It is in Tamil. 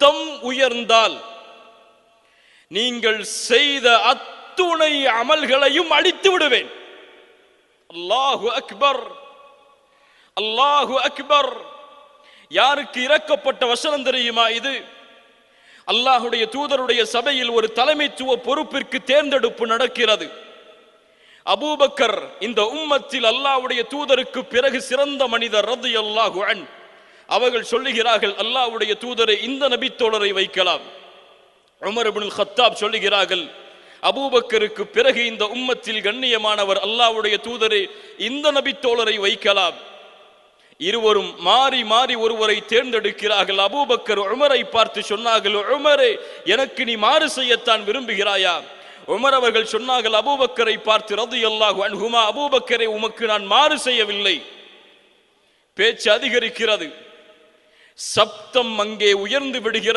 தம் உயர்ந்தால் நீங்கள் செய்த அத்துணை அமல்களையும் அழித்து விடுவேன். அல்லாஹு அக்பர் அல்லாஹு அக்பர். யாருக்கு இறக்கப்பட்ட வசனம் தெரியுமா இது? அல்லாஹுடைய தூதருடைய சபையில் ஒரு தலைமைத்துவ பொறுப்பிற்கு தேர்ந்தெடுப்பு நடக்கிறது. அபூபக்கர் இந்த உம்மத்தில் அல்லாஹுடைய தூதருக்கு பிறகு சிறந்த மனிதர் ரது அல்லாஹு அன். அவர்கள் சொல்லுகிறார்கள் அல்லாஹ்வுடைய தூதரை இந்த நபித்தோழரை வைக்கலாம். உமர் அபுல் ஹத்தாப் சொல்லுகிறார்கள் அபூபக்கருக்கு பிறகு இந்த உம்மத்தில் கண்ணியமானவர் அல்லாஹ்வுடைய தூதரை இந்த நபித்தோழரை வைக்கலாம். இருவரும் மாறி மாறி ஒருவரை தேர்ந்தெடுக்கிறார்கள். அபூபக்கர் உமரை பார்த்து சொன்னார்கள் உமரே எனக்கு நீ மாறு செய்யத்தான் விரும்புகிறாயா? உமர் அவர்கள் சொன்னார்கள் அபூபக்கரை பார்த்து ரது அல்லாஹு அன்ஹுமா அபூபக்கரை உமக்கு நான் மாறு செய்யவில்லை. பேச்சு அதிகரிக்கிறது. சப்தம் அங்கே உயர்ந்து விடுகிறது.